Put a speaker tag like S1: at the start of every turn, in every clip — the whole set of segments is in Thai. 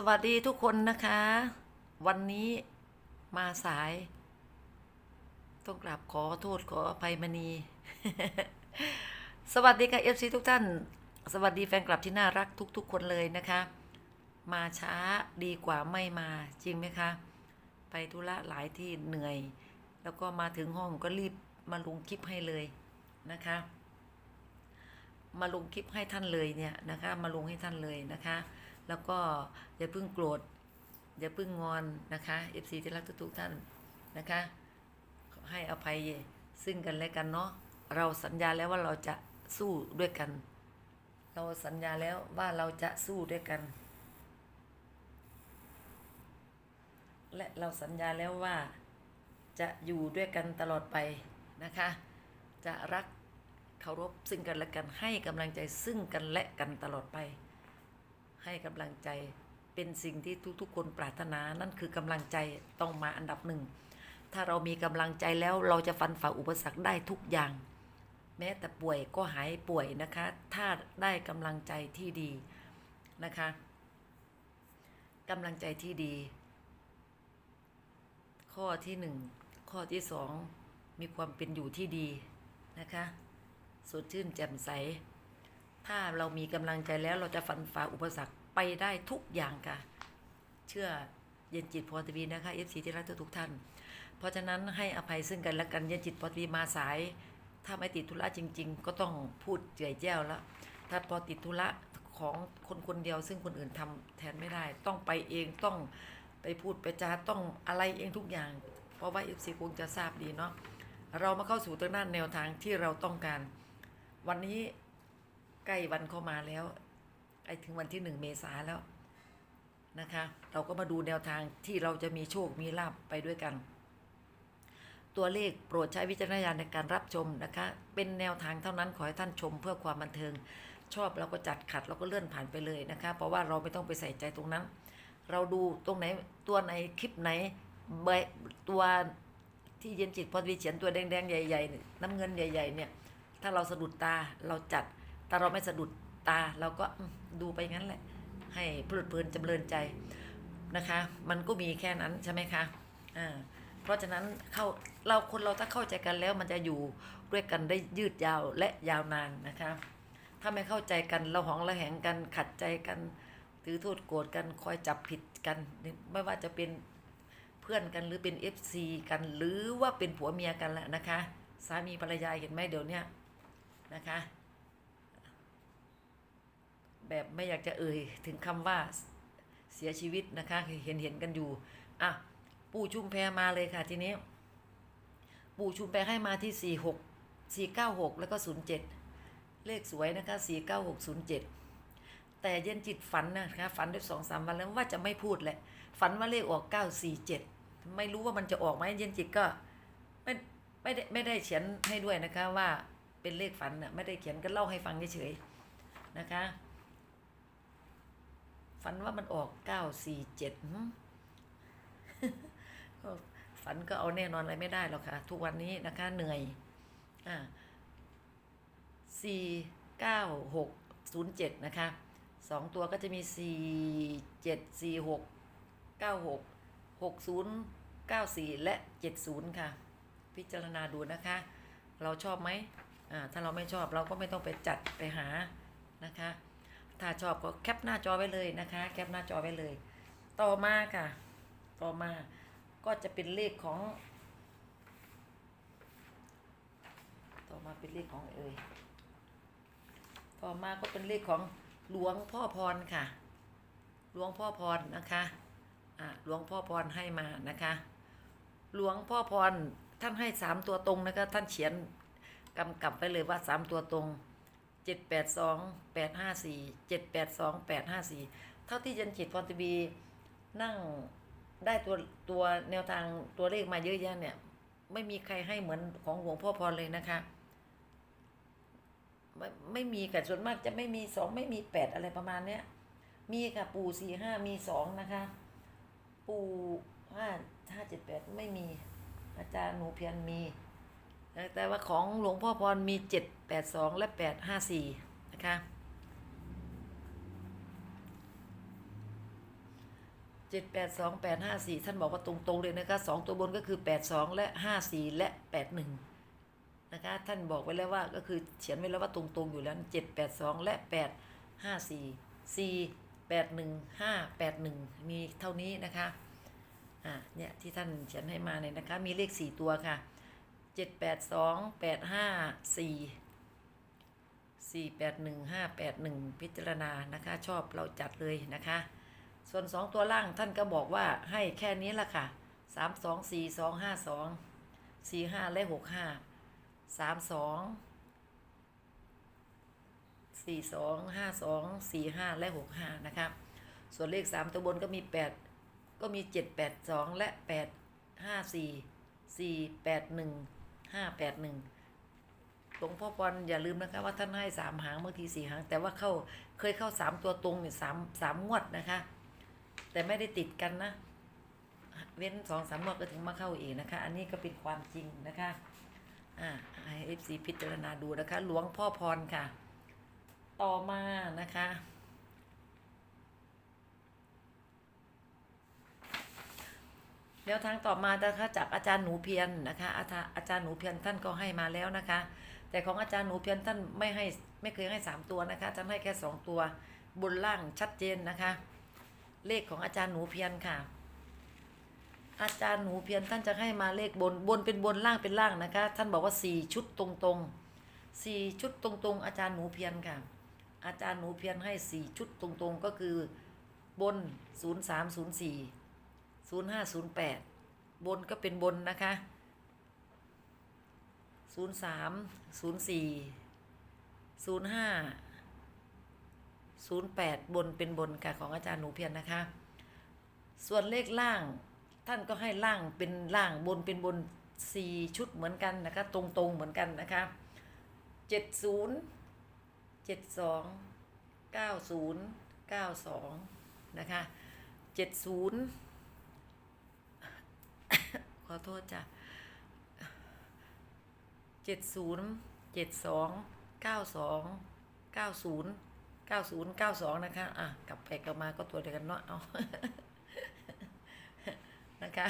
S1: สวัสดีทุกคนนะคะ วันนี้มาสาย ต้องกราบขอโทษขออภัยมณี สวัสดีค่ะเอฟซีทุกท่าน สวัสดีแฟนคลับที่น่ารักทุก ๆ คนเลยนะคะ มาช้าดีกว่าไม่มาจริงไหมคะ ไปธุระหลายที่เหนื่อย แล้วก็มาถึงห้องก็รีบมาลงคลิปให้เลยนะคะ มาลงคลิปให้ท่านเลยเนี่ยนะคะ มาลงให้ท่านเลยนะคะ แล้วก็อย่าเพิ่งโกรธ อย่าเพิ่งงอนนะคะ FC ที่รักทุกๆท่านนะคะ ให้อภัยซึ่งกันและกันเนาะเราสัญญาแล้วว่าเราจะสู้ด้วยกัน เราสัญญาแล้วว่าเราจะสู้ด้วยกัน และเราสัญญาแล้วว่าจะอยู่ด้วยกันตลอดไปนะคะ จะรักเคารพซึ่งกันและกันให้กำลังใจซึ่งกันและกันตลอดไป ให้กำลังใจเป็นสิ่งที่ทุกๆ คนปรารถนานั่นคือกำลังใจต้องมาอันดับหนึ่ง ถ้าเรามีกำลังใจแล้วเราจะฟันฝ่าอุปสรรคได้ทุกอย่าง แม้แต่ป่วยก็หายป่วยนะคะ ถ้าได้กำลังใจที่ดีนะคะกำลังใจที่ดี ข้อที่หนึ่งข้อที่สองมีความเป็นอยู่ที่ดีนะคะสดชื่นแจ่มใส ถ้าเรามีกำลังใจแล้วเราจะฟันฝ่าอุปสรรค ไปได้ทุกอย่างค่ะ เชื่อเย็นจิตพรทวีนะคะ FC ที่รักทุกท่าน เพราะฉะนั้นให้อภัยซึ่งกันและกันเย็นจิตพรทวีมาสาย ถ้าไม่ติดธุระจริง ๆ ก็ต้องพูดเจื่อยแจ้วแล้วถ้าพอติดธุระของคนคนเดียว ซึ่งคนอื่นทำแทนไม่ได้ ต้องไปเองต้องไปพูดไปจาต้องอะไรเองทุกอย่าง เพราะว่า FC คงจะทราบดีเนาะเรามาเข้าสู่ทางด้านแนวทางที่เราต้องการ วันนี้ใกล้วันเข้ามาแล้ว กล้ถึงวันที่หนึ่งเมษาแล้วนะคะ เราก็มาดูแนวทางที่เราจะมีโชคมีลาบไปด้วยกัน ตัวเลขโปรดใช้วิจารณญาณในการรับชมนะคะ เป็นแนวทางเท่านั้นขอให้ท่านชมเพื่อความบันเทิง ชอบเราก็จัดขัดเราก็เลื่อนผ่านไปเลยนะคะ เพราะว่าเราไม่ต้องไปใส่ใจตรงนั้น เราดูตรงไหนตัวไหนคลิปไหนเบตัวที่เย็นจิตพอดีเขียนตัวแดงๆใหญ่ๆน้ำเงินใหญ่ ๆ เนี่ย ถ้าเราสะดุดตาเราจัดถ้าเราไม่สะดุด ตาเราก็ดูไปงั้นแหละ ให้เพลิดเพลินจำเริญใจนะคะ มันก็มีแค่นั้นใช่ไหมคะอ่าเพราะฉะนั้นเข้าเราคนเราถ้าเข้าใจกันแล้วมันจะอยู่ด้วยกันได้ยืดยาวและยาวนานนะคะ ถ้าไม่เข้าใจกันเราหองระแหงกันขัดใจกัน ถือโทษโกรธกันคอยจับผิดกัน ไม่ว่าจะเป็นเพื่อนกันหรือเป็น FC กันหรือว่าเป็นผัวเมียกันแหละนะคะ สามีภรรยาเห็นไหมเดี๋ยวนี้นะคะ แบบไม่อยากจะเอ่ยถึงคำว่าเสียชีวิตนะคะเห็นเห็นกันอยู่อะปู่ชุมแพมาเลยค่ะทีนี้ ปู่ชุมแพให้มาที่สี่หกสี่เก้าหกแล้วก็ศูนย์เจ็ดเลขสวยนะคะสี่เก้าหกศูนย์เจ็ดแต่เย็นจิตฝันนะคะฝันได้สองสามวันแล้วว่าจะไม่พูดแหละ ฝันว่าเลขออกเก้าสี่เจ็ดไม่รู้ว่ามันจะออกไหมเย็นจิตก็ไม่ไม่ได้ไม่ได้เขียนให้ด้วยนะคะว่าเป็นเลขฝันน่ะไม่ได้เขียนก็เล่าให้ฟังเฉยๆนะคะ ฝันว่ามันออกเก้าสี่เจ็ดฝันก็เอาแน่นอนอะไรไม่ได้หรอกค่ะ ทุกวันนี้นะคะเหนื่อย อ่าสี่เก้าหกศูนย์เจ็ดนะคะสองตัวก็จะมีสี่เจ็ดสี่หกเก้าหกหกศูนย์เก้าสี่และเจ็ดศูนย์ค่ะ พิจารณาดูนะคะ เราชอบไหมอ่าถ้าเราไม่ชอบเราก็ไม่ต้องไปจัดไปหานะคะ ถ้าชอบก็แคปหน้าจอไว้เลยนะคะ แคปหน้าจอไว้เลย ต่อมาค่ะ ต่อมาก็จะเป็นเลขของ ต่อมาเป็นเลขของเอ่ยต่อมาก็เป็นเลขของหลวงพ่อพรค่ะ หลวงพ่อพรนะคะอ่าหลวงพ่อพรให้มานะคะ หลวงพ่อพรท่านให้สามตัวตรงนะคะท่านเขียนกำกับไว้เลยว่าสามตัวตรง เจ็ดแปดสองแปดห้าสี่เจ็ดแปดสองแปดห้าสี่เท่าที่ยันจิตพรทีวีนั่งได้ตัวตัวแนวทางตัวเลขมาเยอะแยะเนี่ย ไม่มีใครให้เหมือนของหลวงพ่อพรเลยนะคะไม่ไม่มีกับส่วนมากจะไม่มีสองไม่มีแปดอะไรประมาณเนี้ยมีค่ะปู่สี่ห้ามีสองนะคะ ปู่ห้าห้าเจ็ดแปดไม่มี อาจารย์หนูเพียรมี แต่ว่าของหลวงพ่อพรมีเจ็ดแปดสองและแปดห้าสี่นะคะเจ็ดแปดสองแปดห้าสี่ท่านบอกว่าตรงๆเลยนะคะสองตัวบนก็คือแปดสองและห้าสี่และแปดหนึ่งนะคะ ท่านบอกไว้แล้วว่าก็คือเขียนไว้แล้วว่าตรงๆอยู่แล้วเจ็ดแปดสองและแปดห้าสี่สี่แปดหนึ่งห้าแปดหนึ่งมีเท่านี้นะคะ อ่าเนี่ยที่ท่านเขียนให้มาเนี่ยนะคะ มีเลขสี่ตัวค่ะ เจ็ดแปดสองแปดห้าสี่สี่แปดหนึ่งห้าแปดหนึ่งพิจารณานะคะชอบเราจัดเลยนะคะ ส่วนสองตัวล่างท่านก็บอกว่าให้แค่นี้ละค่ะสามสองสี่สองห้าสองสี่ห้าและหกห้าสามสองสี่สองห้าสองสี่ห้าและหกห้านะคะส่วนเลขสามตัวบนก็มีแปดก็มีเจ็ดแปดสองและแปดห้าสี่สี่แปดหนึ่ง ห้าแปดหนึ่งหลวงพ่อปอนอย่าลืมนะคะว่าท่านให้สามหางบางทีสี่หาง แต่ว่าเข้าเคยเข้าสามตัวตรงเนี่ยสามสามงวดนะคะ แต่ไม่ได้ติดกันนะ เว้นสองสามงวดก็ถึงมาเข้าอีกนะคะ อันนี้ก็เป็นความจริงนะคะอ่าให้เอฟซีพิจารณาดูนะคะ หลวงพ่อพรค่ะ ต่อมานะคะ แนวทางต่อมานะคะจากอาจารย์หนูเพียนนะคะอาจารย์อาจารย์หนูเพียรท่านก็ให้มาแล้วนะคะ แต่ของอาจารย์หนูเพียรท่านไม่ให้ไม่เคยให้สามตัวนะคะท่านให้แค่สองตัวบนล่างชัดเจนนะคะ เลขของอาจารย์หนูเพียรค่ะ อาจารย์หนูเพียรท่านจะให้มาเลขบนบนเป็นบนล่างเป็นล่างนะคะ ท่านบอกว่าสี่ชุดตรงตรงๆสี่ชุดตรงตรงๆ อาจารย์หนูเพียรค่ะ อาจารย์หนูเพียรให้สี่ชุดตรงตรงๆก็คือบนศูนย์สาม ศูนย์ห้าศูนย์แปดบนก็เป็นบนนะคะศูนย์สามศูนย์สี่ศูนย์ห้า08บนเป็นบนค่ะของอาจารย์หนูเพียรนะคะ ส่วนเลขล่างท่านก็ให้ล่างเป็นล่างบนเป็นบน4ชุดเหมือนกันนะคะ ตรงๆเหมือนกันนะคะ70 72 90 92นย์เก้าสองนะคะ70ขอ โทษจ้ะ70 72 92 90 90 92นย์เก้าศูนย์เก้าสองนะคะ อะ กลับไปกลับมาก็ตัวเดียวกันเนาะ เอา นะคะ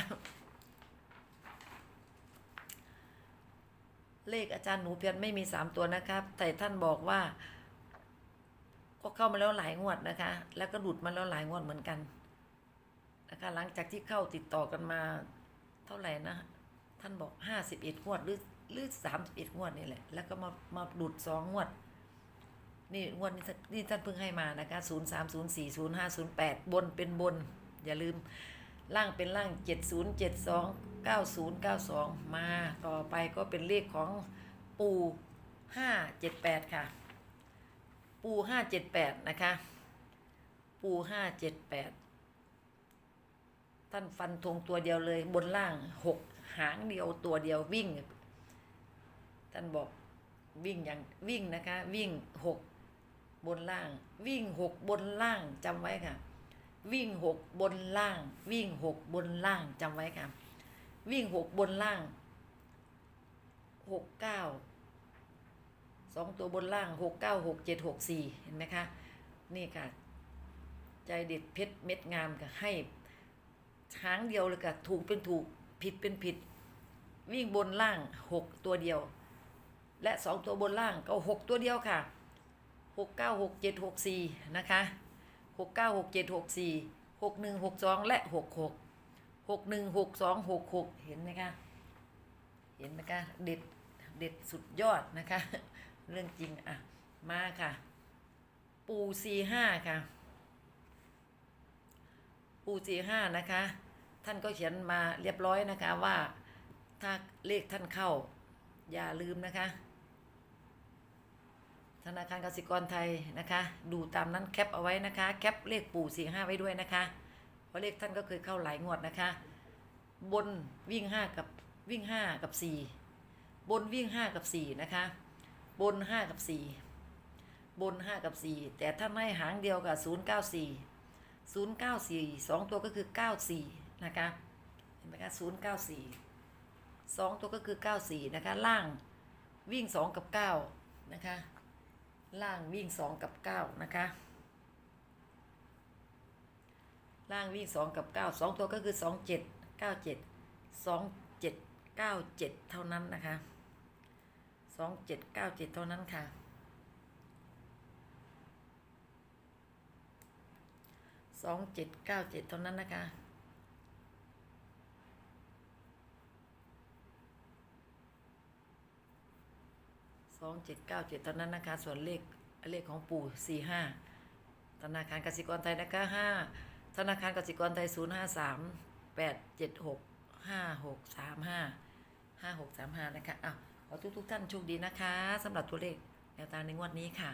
S1: เลขอาจารย์หนูเพียรไม่มีสามตัวนะครับ แต่ท่านบอกว่า ก็เข้ามาแล้วหลายงวดนะคะ แล้วก็หลุดมาแล้วหลายงวดเหมือนกันนะคะหลังจากที่เข้าติดต่อกันมา เท่าไหร่นะ ท่านบอกห้าสิบเอ็ดงวดหรือหรือสามสิบเอ็ดงวดนี่แหละ แล้วก็มามาหลุดสองงวด นี่งวดนี้นี่ท่านเพิ่งให้มานะคะศูนย์สามศูนย์สี่ศูนย์ห้าศูนย์แปดบนเป็นบน อย่าลืมล่างเป็นล่างเจ็ดศูนย์เจ็ดสองเก้าศูนย์เก้าสองมาต่อไปก็เป็นเลขของปูห้าเจ็ดแปดค่ะ ปูห้าเจ็ดแปดนะคะ ปูห้าเจ็ดแปด ท่านฟันธงตัวเดียวเลย บนล่างหกหางเดียวตัวเดียววิ่ง ท่านบอกวิ่งอย่างวิ่งนะคะ วิ่งหกบนล่าง วิ่งหกบนล่างจำไว้ค่ะ วิ่งหกบนล่าง วิ่งหกบนล่างจำไว้ค่ะ วิ่งหกบนล่างหกเก้าสองตัวบนล่างหกเก้าหกเจ็ดหกสี่เห็นไหมคะ นี่ค่ะ ใจเด็ดเพชรเม็ดงามค่ะให้ ช้างเดียวเลยค่ะถูกเป็นถูกผิดเป็นผิด วิ่งบนล่างหกตัวเดียว และสองตัวบนล่างก็หกตัวเดียวค่ะหกเก้าหกเจ็ดหกสี่นะคะหกเก้าหกเจ็ดหกสี่หกหนึ่งหกสองและหกหกหกหนึ่งหกสองหกหกเห็นไหมคะเห็นไหมคะเด็ดเด็ดสุดยอดนะคะ เรื่องจริงอะมาค่ะ ปูซีห้าค่ะ ปูซีห้านะคะ ท่านก็เขียนมาเรียบร้อยนะคะว่าถ้าเลขท่านเข้า อย่าลืมนะคะ ธนาคารกสิกรไทยนะคะ ดูตามนั้นแคปเอาไว้นะคะ แคปเลขปู่สี่ห้าไว้ด้วยนะคะ เพราะเลขท่านก็เคยเข้าหลายงวดนะคะ บนวิ่งห้ากับวิ่งห้ากับสี่บนวิ่งห้ากับสี่นะคะ บนห้ากับสี่บนห้ากับสี่แต่ถ้าไม่หางเดียวกับศูนย์เก้าสี่ ศูนย์เก้าสี่สองตัวก็คือเก้าสี่นะคะเห็นไหมคะศูนย์เก้าสี่สองตัวก็คือเก้าสี่นะคะล่างวิ่งสองกับเก้านะคะล่างวิ่งสองกับเก้านะคะล่างวิ่งสองกับเก้าสองตัวก็คือสองเจ็ดเก้าเจ็ดสองเจ็ดเก้าเจ็ดเท่านั้นนะคะสองเจ็ดเก้าเจ็ดเท่านั้นค่ะ สองเจ็ดเก้าเจ็ดเท่านั้นนะคะ สองเจ็ดเก้าเจ็ดเท่านั้นนะคะ ส่วนเลขเลขของปู่สี่ห้าธนาคารกสิกรไทยนะคะห้าธนาคารกสิกรไทยศูนย์ห้าสามแปดเจ็ดหกห้าหกสามห้าห้าหกสามห้านะคะอ้าวขอทุกทุกท่านโชคดีนะคะสำหรับตัวเลขแนวทางในงวดนี้ค่ะ